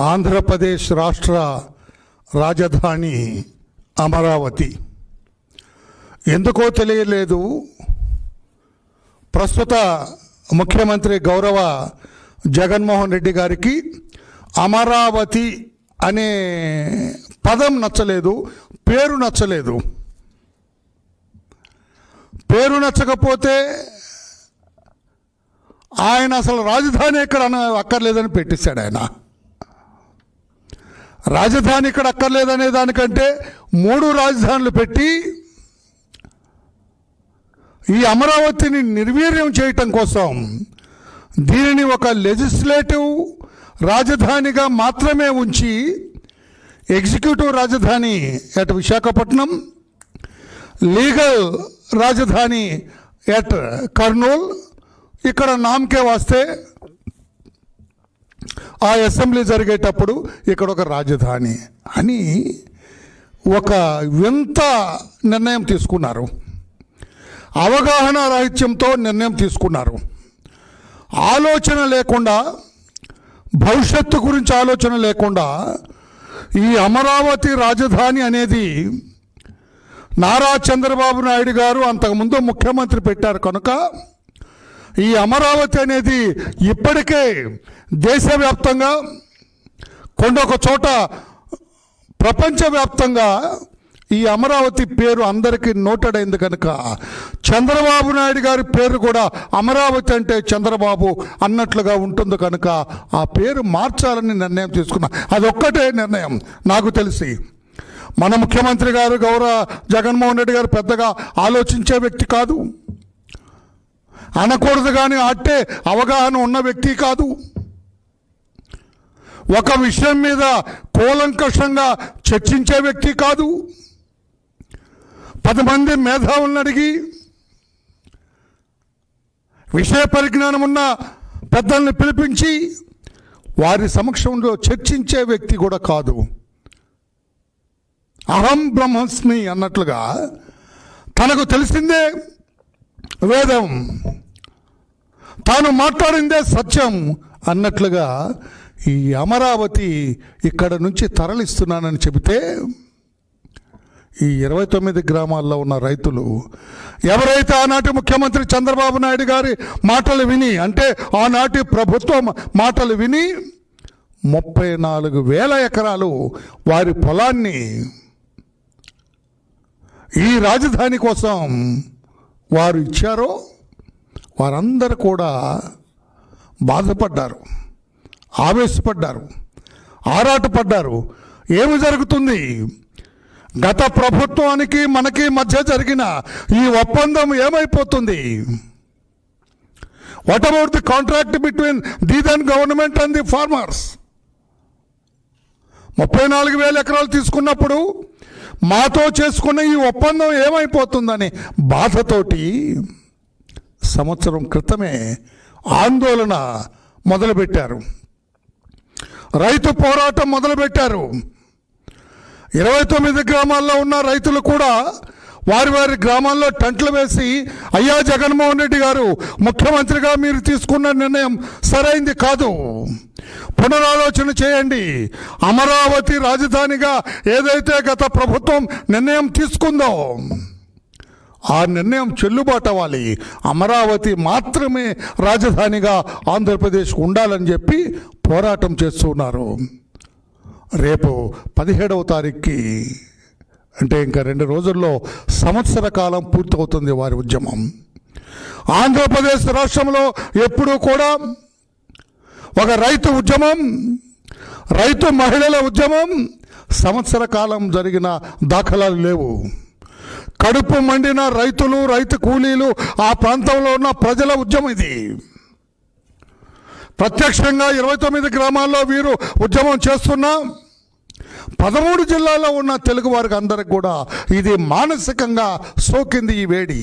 ఆంధ్రప్రదేశ్ రాష్ట్ర రాజధాని అమరావతి. ఎందుకో తెలియలేదు. ప్రస్తుత ముఖ్యమంత్రి గౌరవ జగన్మోహన్ రెడ్డి గారికి అమరావతి అనే పదం నచ్చలేదు పేరు నచ్చలేదు. పేరు నచ్చకపోతే ఆయన అసలు రాజధాని ఎక్కడ అక్కర్లేదని పెట్టేశాడు ఆయన. రాజధాని ఇక్కడ అక్కర్లేదనే దానికంటే మూడు రాజధానులు పెట్టి ఈ అమరావతిని నిర్వీర్యం చేయటం కోసం దీనిని ఒక లెజిస్లేటివ్ రాజధానిగా మాత్రమే ఉంచి ఎగ్జిక్యూటివ్ రాజధాని ఎట్ విశాఖపట్నం లీగల్ రాజధాని ఎట్ కర్నూల్. ఇక్కడ నామకే వస్తే ఆ అసెంబ్లీ జరిగేటప్పుడు ఇక్కడ ఒక రాజధాని అని ఒక వింత నిర్ణయం తీసుకున్నారు. అవగాహన రాహిత్యంతో నిర్ణయం తీసుకున్నారు. ఆలోచన లేకుండా భవిష్యత్తు గురించి ఆలోచన లేకుండా ఈ అమరావతి రాజధాని అనేది నారా చంద్రబాబు నాయుడు గారు అంతకుముందు ముఖ్యమంత్రి పెట్టారు కనుక ఈ అమరావతి అనేది ఇప్పటికే దేశవ్యాప్తంగా కొండొక చోట ప్రపంచవ్యాప్తంగా ఈ అమరావతి పేరు అందరికీ నోటెడ్ అయింది కనుక చంద్రబాబు నాయుడు గారి పేరు కూడా అమరావతి అంటే చంద్రబాబు అన్నట్లుగా ఉంటుంది కనుక ఆ పేరు మార్చాలని నిర్ణయం తీసుకున్నా. అదొక్కటే నిర్ణయం నాకు తెలిసి. మన ముఖ్యమంత్రి గారు గౌరవ జగన్మోహన్ రెడ్డి గారు పెద్దగా ఆలోచించే వ్యక్తి కాదు. అనకూడదు కానీ అట్టే అవగాహన ఉన్న వ్యక్తి కాదు. ఒక విషయం మీద కూలంకషంగా చర్చించే వ్యక్తి కాదు. పది మంది మేధావులను అడిగి విషయ పరిజ్ఞానం ఉన్న పెద్దల్ని పిలిపించి వారి సమక్షంలో చర్చించే వ్యక్తి కూడా కాదు. అహం బ్రహ్మస్మి అన్నట్లుగా తనకు తెలిసిందే వేదం. తాను మాట్లాడిందే సత్యం అన్నట్లుగా ఈ అమరావతి ఇక్కడ నుంచి తరలిస్తున్నానని చెబితే ఈ ఇరవై తొమ్మిది గ్రామాల్లో ఉన్న రైతులు ఎవరైతే ఆనాటి ముఖ్యమంత్రి చంద్రబాబు నాయుడు గారి మాటలు విని అంటే ఆనాటి ప్రభుత్వం మాటలు విని ముప్పై నాలుగు వేల ఎకరాలు వారి పొలాన్ని ఈ రాజధాని కోసం వారు ఇచ్చారో వారందరూ కూడా బాధపడ్డారు ఆవేశపడ్డారు ఆరాటపడ్డారు. ఏమి జరుగుతుంది? గత ప్రభుత్వానికి మనకి మధ్య జరిగిన ఈ ఒప్పందం ఏమైపోతుంది? What about the contract between the then government and the farmers ముప్పై నాలుగు వేల ఎకరాలు తీసుకున్నప్పుడు మాతో చేసుకున్న ఈ ఒప్పందం ఏమైపోతుందని బాధతోటి సంవత్సరం క్రితమే ఆందోళన మొదలుపెట్టారు. రైతు పోరాటం మొదలుపెట్టారు. ఇరవై తొమ్మిది గ్రామాల్లో ఉన్న రైతులు కూడా వారి వారి గ్రామాల్లో టంట్లు వేసి అయ్యా జగన్మోహన్ రెడ్డి గారు ముఖ్యమంత్రిగా మీరు తీసుకున్న నిర్ణయం సరైంది కాదు. పునరాలోచన చేయండి. అమరావతి రాజధానిగా ఏదైతే గత ప్రభుత్వం నిర్ణయం తీసుకుందో ఆ నిర్ణయం చెల్లుబాటు అవ్వాలి. అమరావతి మాత్రమే రాజధానిగా ఆంధ్రప్రదేశ్ ఉండాలని చెప్పి పోరాటం చేస్తున్నారు రేపు పదిహేడవ తారీఖుకి అంటే ఇంకా రెండు రోజుల్లో సంవత్సర కాలం పూర్తవుతుంది వారి ఉద్యమం. ఆంధ్రప్రదేశ్ రాష్ట్రంలో ఎప్పుడూ కూడా ఒక రైతు ఉద్యమం రైతు మహిళల ఉద్యమం సంవత్సర కాలం జరిగిన దాఖలాలు లేవు. కడుపు మండిన రైతులు రైతు కూలీలు ఆ ప్రాంతంలో ఉన్న ప్రజల ఉద్యమం ఇది. ప్రత్యక్షంగా ఇరవై తొమ్మిది గ్రామాల్లో వీరు ఉద్యమం చేస్తున్నా పదమూడు జిల్లాల్లో ఉన్న తెలుగు వారికి అందరికి కూడా ఇది మానసికంగా సోకింది ఈ వేడి.